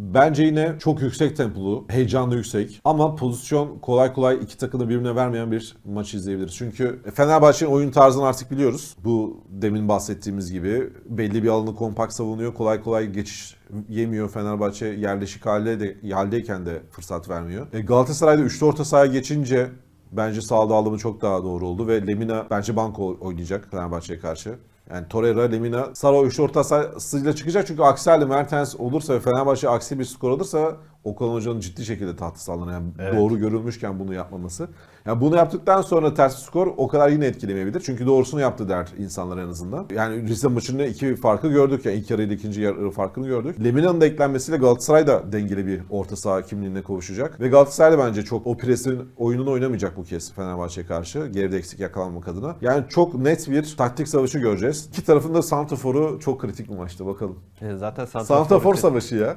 Bence yine çok yüksek tempolu, heyecanlı yüksek ama pozisyon kolay kolay iki takımı birbirine vermeyen bir maç izleyebiliriz. Çünkü Fenerbahçe'nin oyun tarzını artık biliyoruz. Bu demin bahsettiğimiz gibi belli bir alanı kompakt savunuyor. Kolay kolay geçiş yemiyor. Fenerbahçe yerleşik halde de, haldeyken de fırsat vermiyor. E, Galatasaray'da üçlü orta sahaya geçince bence sağ dağılımı çok daha doğru oldu ve Lemina bence banko oynayacak Fenerbahçe'ye karşı. Yani Torreira, Lemina, Saro üçlü orta sahasıyla çıkacak çünkü halde Mertens olursa ve Fenerbahçe aksi bir skor alırsa Okan Hoca'nın ciddi şekilde tahtı alınır. Yani Evet. doğru görülmüşken bunu yapmaması. Yani bunu yaptıktan sonra ters skor o kadar yine etkilemeyebilir. Çünkü doğrusunu yaptı der insanlar en azından. Yani Rize maçında iki farkı gördük. Yani ilk yarı ile ikinci yarı farkını gördük. Lemina'nın da eklenmesiyle Galatasaray da dengeli bir orta saha kimliğine kavuşacak. Ve Galatasaray da bence çok o presin oyununu oynamayacak bu kez Fenerbahçe'ye karşı. Geride eksik yakalanmak adına. Yani çok net bir taktik savaşı göreceğiz. İki tarafın da Santrafor'u çok kritik bir maçta bakalım. E, Zaten Santrafor savaşı ya.